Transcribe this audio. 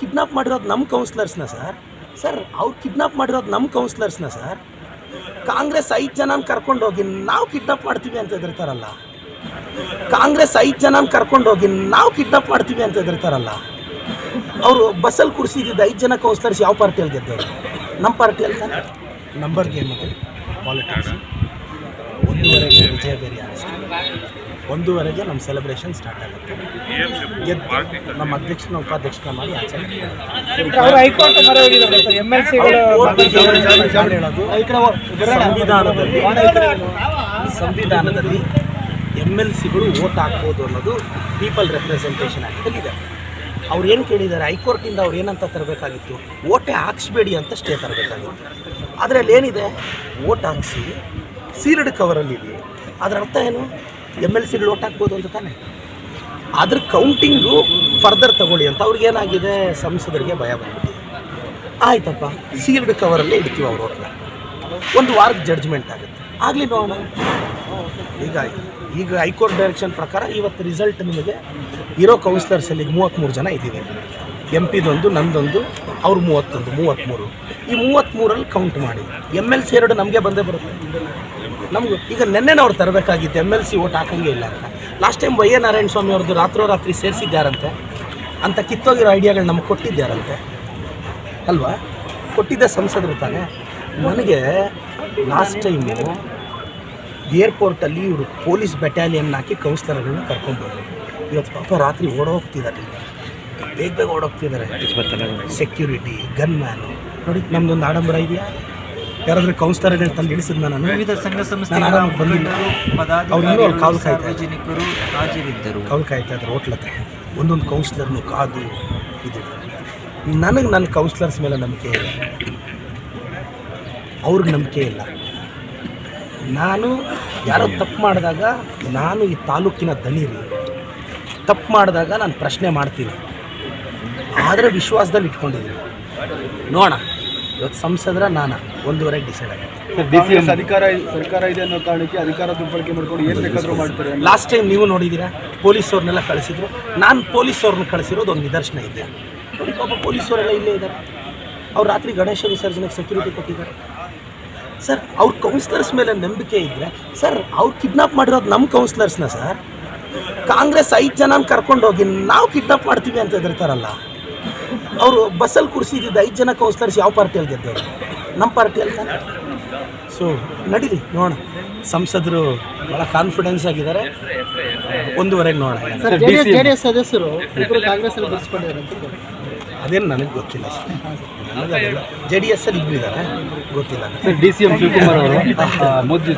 Kidnap ಮಾಡಿರೋದು ನಮ್ಮ ಕೌನ್ಸಿಲರ್ಸ್ನ ಸರ್. ಸರ್ ಅವ್ರು ಕಿಡ್ನಾಪ್ ಮಾಡಿರೋದು ನಮ್ಮ ಕೌನ್ಸಿಲರ್ಸ್ನ ಸರ್. ಕಾಂಗ್ರೆಸ್ ಐದು ಜನನ ಕರ್ಕೊಂಡೋಗಿ ನಾವು ಕಿಡ್ನಾಪ್ ಮಾಡ್ತೀವಿ ಅಂತ ಹೆದರ್ತಾರಲ್ಲ. ಕಾಂಗ್ರೆಸ್ ಐದು ಜನನ ಕರ್ಕೊಂಡೋಗಿ ನಾವು ಕಿಡ್ನಾಪ್ ಮಾಡ್ತೀವಿ ಅಂತ ಹೆದರ್ತಾರಲ್ಲ. ಅವರು ಬಸ್ಸಲ್ಲಿ ಕುಡಿಸಿದ್ದು ಐದು ಜನ ಕೌನ್ಸಿಲರ್ಸ್ ಯಾವ ಪಾರ್ಟಿಯಲ್ಲಿ ಗೆದ್ದವರು? ನಮ್ಮ ಪಾರ್ಟಿಯಲ್ಲಿ ನಂಬರ್ ಗೇಮ್ ಪಾಲಿಟಿಕ್ಸ್ ಒಂದೂವರೆಗೆ ವಿಜಯ ಬೇರೆ ಒಂದೂವರೆಗೆ ನಮ್ಮ ಸೆಲೆಬ್ರೇಷನ್ ಸ್ಟಾರ್ಟ್ ಆಗುತ್ತೆ. ಗೆದ್ದು ನಮ್ಮ ಅಧ್ಯಕ್ಷನ ಉಪಾಧ್ಯಕ್ಷನ ಮಾಡಿ ಆಚರಣೆ ಹೇಳೋದು. ಸಂವಿಧಾನದಲ್ಲಿ ಸಂವಿಧಾನದಲ್ಲಿ ಎಂ ಎಲ್ ಸಿಗಳು ವೋಟ್ ಹಾಕ್ಬೋದು ಅನ್ನೋದು ಪೀಪಲ್ ರೆಪ್ರೆಸೆಂಟೇಷನ್ ಇದೆ ಅವ್ರು ಏನು ಕೇಳಿದ್ದಾರೆ? ಹೈಕೋರ್ಟಿಂದ ಅವ್ರು ಏನಂತ ತರಬೇಕಾಗಿತ್ತು? ಓಟೆ ಹಾಕ್ಸ್ಬೇಡಿ ಅಂತ ಸ್ಟೇ ತರಬೇಕಾಗಿತ್ತು. ಅದರಲ್ಲಿ ಏನಿದೆ? ಓಟ್ ಹಾಕ್ಸಿ ಸೀಲ್ಡ್ ಕವರಲ್ಲಿ ಇದೆ ಅದರ ಅರ್ಥ ಏನು? ಎಂ ಎಲ್ ಸಿಗಳು ಓಟ್ ಹಾಕ್ಬೋದು ಅಂತ ತಾನೆ? ಅದ್ರ ಕೌಂಟಿಂಗು ಫರ್ದರ್ ತಗೊಳ್ಳಿ ಅಂತ ಅವ್ರಿಗೇನಾಗಿದೆ? ಸಂಸದರಿಗೆ ಭಯ ಬಂದ್ಬಿಟ್ಟಿದೆ. ಆಯ್ತಪ್ಪ ಸೀಲ್ಡ್ ಕವರಲ್ಲೇ ಇಡ್ತೀವಿ ಅವ್ರ ಓಟ್ನ. ಒಂದು ವಾರ ಜಡ್ಜ್ಮೆಂಟ್ ಆಗುತ್ತೆ. ಆಗಲಿ ನೋಡೋಣ. ಈಗ ಈಗ ಹೈಕೋರ್ಟ್ ಡೈರೆಕ್ಷನ್ ಪ್ರಕಾರ ಇವತ್ತು ರಿಸಲ್ಟ್ ನಿಮಗೆ ಇರೋ ಕೌನ್ಸಿಲರ್ಸಲ್ಲಿ ಮೂವತ್ತ್ಮೂರು ಜನ ಇದ್ದೀವಿ. ಎಂ ಪಿದೊಂದು ನಂದೊಂದು ಅವ್ರು ಮೂವತ್ತೊಂದು ಮೂವತ್ತ್ಮೂರು ಈ ಮೂವತ್ತ್ಮೂರಲ್ಲಿ ಕೌಂಟ್ ಮಾಡಿ. ಎಂ ಎಲ್ ಸಿ ಎರಡು ನಮಗೆ ಬಂದೇ ಬರುತ್ತೆ. ನಮ್ಗೆ ಈಗ ನಿನ್ನೆ ಅವ್ರು ತರಬೇಕಾಗಿತ್ತು. ಎಂ ಎಲ್ ಸಿ ಓಟ್ ಹಾಕಂಗೆ ಇಲ್ಲ ಅಂತ. Last time Y A Narayana Swamy ಅವ್ರದ್ದು ರಾತ್ರೋರಾತ್ರಿ ಸೇರಿಸಿದ್ದಾರಂತೆ ಅಂತ ಕಿತ್ತೋಗಿರೋ ಐಡಿಯಾಗಳು ನಮಗೆ ಕೊಟ್ಟಿದ್ದಾರಂತೆ ಅಲ್ವಾ? ಕೊಟ್ಟಿದ್ದ ಸಂಸದರು ತಾನೆ. ನನಗೆ ಲಾಸ್ಟ್ ಟೈಮು ಏರ್ಪೋರ್ಟಲ್ಲಿ ಇವರು ಪೊಲೀಸ್ ಬೆಟಾಲಿಯನ್ ಹಾಕಿ ಕೌನ್ಸಿಲರ್ಗಳನ್ನ ಕರ್ಕೊಂಡ್ಬೋದು ಇವತ್ತು ಪಾಪ ರಾತ್ರಿ ಓಡೋಗ್ತಿದ್ದಾರೆ. ಬೇಗ ಬೇಗ ಓಡೋಗ್ತಿದ್ದಾರೆ. ಸೆಕ್ಯೂರಿಟಿ ಗನ್ ಮ್ಯಾನು ನೋಡಿ ನಮ್ದೊಂದು ಆಡಂಬರ ಇದೆಯಾ? ಯಾರಾದ್ರೂ ಕೌನ್ಸ್ಲರ್ ತಂದು ಇಳಿಸಿದ್ ನಾನು? ವಿವಿಧ ಸಂಘ ಸಂಸ್ಥೆ ಸಂಸ್ಥೆಗಳ ಅವ್ರು ಅಲ್ಲಿ ಇದ್ದಾರೆ. ಸಾರ್ವಜನಿಕರು ಹಾಜರಿದ್ದರು. ಕೌಲ್ ಕಾಯ್ತಾ ಇದ್ರು ಹೋಟ್ಲ ಹತ್ರ. ಒಂದೊಂದು ಕೌನ್ಸಿಲರ್ನು ಕಾದು ಇದು. ನನಗೆ ನನ್ನ ಕೌನ್ಸಿಲರ್ಸ್ ಮೇಲೆ ನಂಬಿಕೆ ಇಲ್ಲ. ಅವ್ರಿಗೆ ನಂಬಿಕೆ ಇಲ್ಲ. ನಾನು ಯಾರೋ ತಪ್ಪು ಮಾಡಿದಾಗ ನಾನು ಈ ತಾಲೂಕಿನ ದಣಿರಿ ತಪ್ಪು ಮಾಡಿದಾಗ ನಾನು ಪ್ರಶ್ನೆ ಮಾಡ್ತೀನಿ. ಆದರೆ ವಿಶ್ವಾಸದಲ್ಲಿ ಇಟ್ಕೊಂಡಿದ್ದೀನಿ. ನೋಡೋಣ. ಇವತ್ತು ಸಂಸದರ ನಾನು ಒಂದೂವರೆಗೆ ಡಿಸೈಡ್ ಆಗಿದೆ ಕಾಂಗ್ರೆಸ್ ಅಧಿಕಾರ ಸರ್ಕಾರ ಇದೆ ಅನ್ನೋ ಕಾರಣಕ್ಕೆ ಅಧಿಕಾರ ದುರ್ಬಳಕೆ ಮಾಡ್ಕೊಂಡು ಏನು ಬೇಕಾದರೂ ಮಾಡ್ತಾರೆ ಲಾಸ್ಟ್ ಟೈಮ್ ನೀವು ನೋಡಿದ್ದೀರಾ ಪೊಲೀಸವ್ರನ್ನೆಲ್ಲ ಕಳಿಸಿದ್ರು. ನಾನು ಪೊಲೀಸವ್ರನ್ನ ಕಳಿಸಿರೋದು ಒಂದು ನಿದರ್ಶನ ಇದೆ. ನೋಡಿ ಪಾಪ ಪೊಲೀಸವರೆಲ್ಲ ಇಲ್ಲೇ ಇದ್ದಾರೆ. ಅವ್ರು ರಾತ್ರಿ ಗಣೇಶ ವಿಸರ್ಜನೆಗೆ ಸೆಕ್ಯೂರಿಟಿ ಕೊಟ್ಟಿದ್ದಾರೆ. ಸರ್ ಅವ್ರ ಕೌನ್ಸಿಲರ್ಸ್ ಮೇಲೆ ನಂಬಿಕೆ ಇದ್ದರೆ ಸರ್ ಅವ್ರು ಕಿಡ್ನಾಪ್ ಮಾಡಿರೋದು ನಮ್ಮ ಕೌನ್ಸಿಲರ್ಸ್ನ ಸರ್. ಕಾಂಗ್ರೆಸ್ ಐದು ಜನನ ಕರ್ಕೊಂಡೋಗಿ ನಾವು ಕಿಡ್ನಾಪ್ ಮಾಡ್ತೀವಿ ಅಂತ ಹೆದರ್ತಾರಲ್ಲ. ಅವರು ಬಸ್ಸಲ್ಲಿ ಕೂರಿಸಿದ್ದ ಐದು ಜನ ಕೌನ್ಸ್ಲರ್ಸ್ ಯಾವ ಪಾರ್ಟಿಯಲ್ಲಿ ಗೆದ್ದವರು? ನಮ್ಮ ಪಾರ್ಟಿಯಲ್ಲಿ ತಾನೆ. ಸೊ ನಡೀಲಿ ನೋಡೋಣ. ಸಂಸದರು ಭಾಳ ಕಾನ್ಫಿಡೆನ್ಸ್ ಆಗಿದ್ದಾರೆ. ಒಂದೂವರೆಗೆ ನೋಡೋಣ. ಸದಸ್ಯರು ಇಬ್ಬರು ಕಾಂಗ್ರೆಸ್ ಅಲ್ಲಿ ಬರ್ಸ್ಕೊಂಡಿದ್ದಾರೆ ಅಂತ ಅದೇನು ನನಗೆ ಗೊತ್ತಿಲ್ಲ ಜೆ ಡಿ ಎಸ್ ಅಲ್ಲಿ ಇಬ್ಬರು ಇದ್ದಾರೆ. ಗೊತ್ತಿಲ್ಲ. ಡಿ ಸಿ ಎಂ ಶಿವಕುಮಾರ್ ಅವರು ಮೋದಿ